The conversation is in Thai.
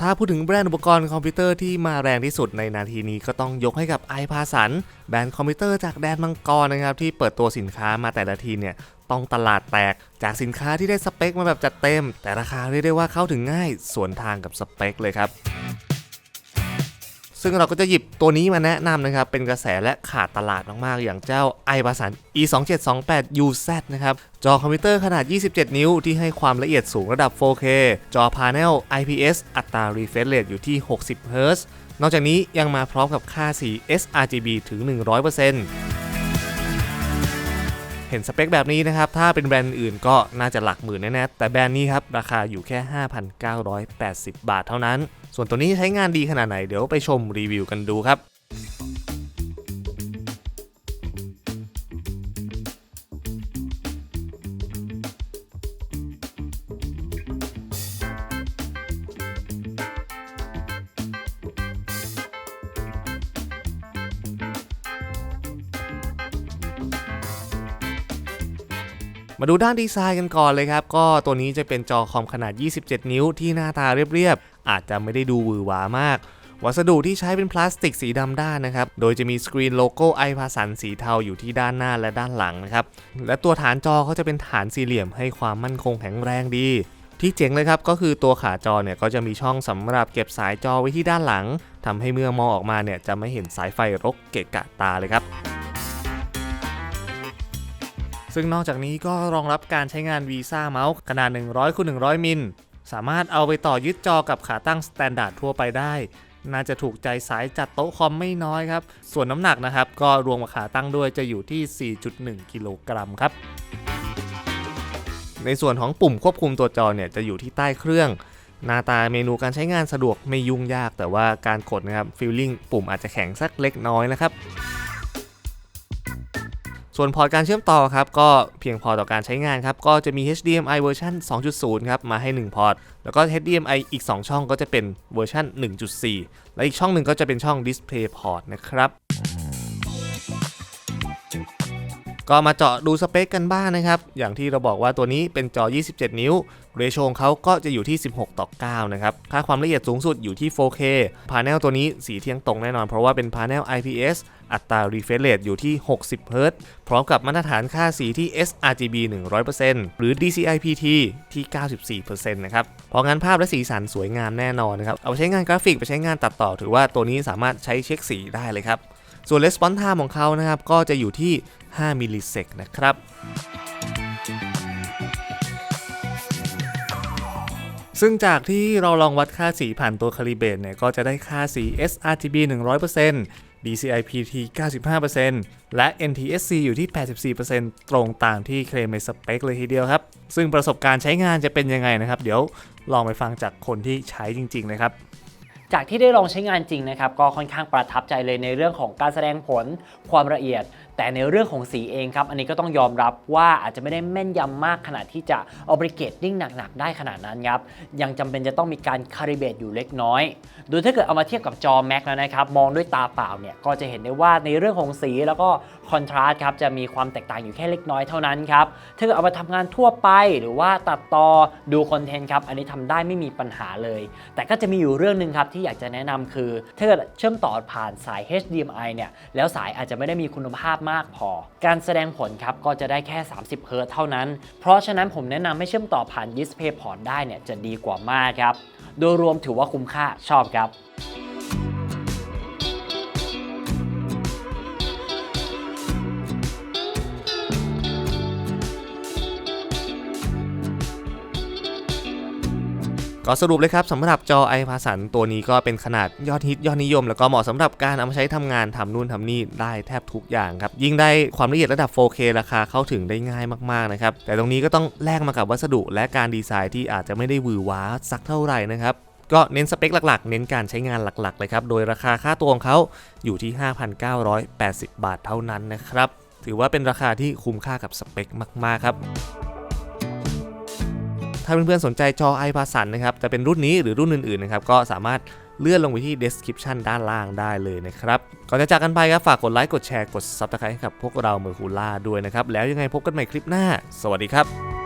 ถ้าพูดถึงแบรนด์อุปกรณ์คอมพิวเตอร์ที่มาแรงที่สุดในนาทีนี้ก็ต้องยกให้กับ i p a s a n แบรนด์คอมพิวเตอร์จากแดนมังกรนะครับที่เปิดตัวสินค้ามาแต่ละทีเนี่ยต้องตลาดแตกจากสินค้าที่ได้สเปคมาแบบจัดเต็ม แต่ราคาเรียกได้ว่าเข้าถึงง่ายสวนทางกับสเปคเลยครับ ซึ่งเราก็จะหยิบตัวนี้มาแนะนำนะครับ เป็นกระแสและขาดตลาดมากๆ อย่างเจ้า i p a s a n e 2 7 2 8 UZ นะครับ จอคอมพิวเตอร์ขนาด 27 นิ้ว ที่ให้ความละเอียดสูงระดับ 4K จอพาเนล IPS อัตรา refresh rate อยู่ที่ 60 Hz นอกจากนี้ยังมาพร้อมกับค่าสี sRGB ถึง 100% เห็นสเปคแบบนี้นะครับ ถ้าเป็นแบรนด์อื่นก็น่าจะหลักหมื่นแน่ๆแต่แบรนด์นี้ครับ ราคาอยู่แค่ 5,980 บาทเท่านั้น ส่วนตัวนี้ใช้งานดีขนาดไหนเดี๋ยวไปชมรีวิวกันดูครับ มาดูด้านดีไซน์กันก่อนเลยครับ ก็ตัวนี้จะเป็นจอคอมขนาด 27 นิ้วที่หน้าตาเรียบๆ อาจจะไม่ได้ดูหวือหวามาก วัสดุที่ใช้เป็นพลาสติกสีดำด้านนะครับ โดยจะมีสกรีนโลโก้ไอพาสันสีเทาอยู่ที่ด้านหน้าและด้านหลังนะครับ และตัวฐานจอเขาจะเป็นฐานสี่เหลี่ยมให้ความมั่นคงแข็งแรงดีที่เจ๋งเลยครับก็คือตัวขาจอเนี่ยก็จะมีช่องสำหรับเก็บสายจอไว้ที่ด้านหลังทำให้เมื่อมองออกมาเนี่ยจะไม่เห็นสายไฟรกเกะกะตาเลยครับ ซึ่งนอกจากนี้ก็รองรับการใช้งาน Visa เมาส์ขนาด 100คูณ100 มิล สามารถเอาไปต่อยึดจอกับขาตั้งสแตนดาร์ดทั่วไปได้ น่าจะถูกใจสายจัดโต๊ะคอมไม่น้อยครับ ส่วนน้ำหนักนะครับ ก็รวมกับขาตั้งด้วยจะอยู่ที่ 4.1 กิโลกรัมครับ ในส่วนของปุ่มควบคุมตัวจอเนี่ยจะอยู่ที่ใต้เครื่องหน้าตาเมนูการใช้งานสะดวกไม่ยุ่งยาก แต่ว่าการกดนะครับฟีลลิ่งปุ่มอาจจะแข็งสักเล็กน้อยนะครับ ส่วนพอร์ตการเชื่อมต่อครับก็เพียงพอต่อการใช้งานครับ ก็จะมี HDMI เวอร์ชัน2.0 ครับมาให้ 1 พอร์ต แล้วก็ HDMI อีก 2 ช่องก็จะเป็นเวอร์ชัน1.4 และอีกช่องหนึ่งก็จะเป็นช่อง Display Port นะครับ ก็มาเจาะดูสเปคกันบ้างนะครับ อย่างที่เราบอกว่าตัวนี้เป็นจอ 27 นิ้ว เรโชของเขาก็จะอยู่ที่ 16 ต่อ 9 นะครับ ค่าความละเอียดสูงสุดอยู่ที่ 4K พาเนลตัวนี้สีเที่ยงตรงแน่นอนเพราะว่าเป็นพาเนล IPS อัตรา refresh rate อยู่ที่ 60 Hz พร้อมกับมาตรฐานค่าสีที่ sRGB 100%หรือ DCI-PT ที่ 94%นะครับ เพราะงั้นภาพและสีสันสวยงามแน่นอนนะครับ เอาไปใช้งานกราฟิกไปใช้งานตัดต่อ ถือว่าตัวนี้สามารถใช้เช็คสีได้เลยครับ ส่วน response time ของเขานะครับ ก็จะอยู่ที่ 5 มิลลิเซกนะครับซึ่งจากที่เราลองวัดค่าสีผ่านตัวคาลิเบตเนี่ย ก็จะได้ค่าสี sRGB 100% DCI-PT 95%และ NTSC อยู่ที่ 84%ตรงตามที่เคลมในสเปคเลยทีเดียวครับ ซึ่งประสบการณ์ใช้งานจะเป็นยังไงนะครับ เดี๋ยวลองไปฟังจากคนที่ใช้จริง ๆ นะครับ จากที่ได้ลองใช้งานจริงนะครับก็ค่อนข้างประทับใจเลยในเรื่องของการแสดงผลความละเอียด แต่ในเรื่องของสีเองครับ อันนี้ก็ต้องยอมรับว่าอาจจะไม่ได้แม่นยำมากขนาดที่จะเอาไปเกตติ้งหนักๆ ได้ขนาดนั้นครับ ยังจำเป็นจะต้องมีการคาลิเบตอยู่เล็กน้อย โดยถ้าเกิดเอามาเทียบกับจอ Mac แล้วนะครับ มองด้วยตาเปล่าเนี่ย ก็จะเห็นได้ว่าในเรื่องของสีแล้วก็คอนทราสต์ครับ จะมีความแตกต่างอยู่แค่เล็กน้อยเท่านั้นครับ ถ้าเกิดเอามาทำงานทั่วไปหรือว่าตัดต่อดูคอนเทนต์ครับ อันนี้ทำได้ไม่มีปัญหาเลย แต่ก็จะมีอยู่เรื่องหนึ่งครับที่อยากจะแนะนำคือถ้าเกิดเชื่อมต่อผ่านสาย HDMI เนี่ยแล้วสายอาจจะไม่ได้มีคุณภาพมากพอ การแสดงผลครับก็จะได้แค่ 30 เฮิรตซ์เท่านั้น เพราะฉะนั้นผมแนะนำให้เชื่อมต่อผ่าน DisplayPort ได้เนี่ยจะดีกว่ามากครับ โดยรวมถือว่าคุ้มค่าชอบครับ ก็สรุปเลยครับสำหรับจอ i p a s a n ตัวนี้ก็เป็นขนาดยอดฮิตยอดนิยม แล้วก็เหมาะสำหรับการเอามาใช้ทำงานทำนู่นทำนี่ได้แทบทุกอย่างครับ ยิ่งได้ความละเอียดระดับ 4K ราคาเข้าถึงได้ง่ายมากๆนะครับ แต่ตรงนี้ก็ต้องแลกมากับวัสดุและการดีไซน์ที่อาจจะไม่ได้วือหวาสักเท่าไหร่นะครับก็เน้นสเปคหลัก ๆ เน้นการใช้งานหลัก ๆ เลยครับ โดยราคาค่าตัวของเขาอยู่ที่ 5,980 บาทเท่านั้นนะครับ ถือว่าเป็นราคาที่คุ้มค่ากับสเปคมาก ๆ ครับ ถ้าเพื่อนๆสนใจจอ i p a s a n นะครับจะเป็นรุ่นนี้หรือรุ่นอื่นๆนะครับก็สามารถเลื่อนลงไปที่ description ด้านล่างได้เลยนะครับ ก่อนจะจากกันไปครับฝากกดไลค์กดแชร์กด subscribe ให้กับพวกเราเมอร์คูล่าด้วยนะครับ แล้วยังไงพบกันใหม่คลิปหน้า สวัสดีครับ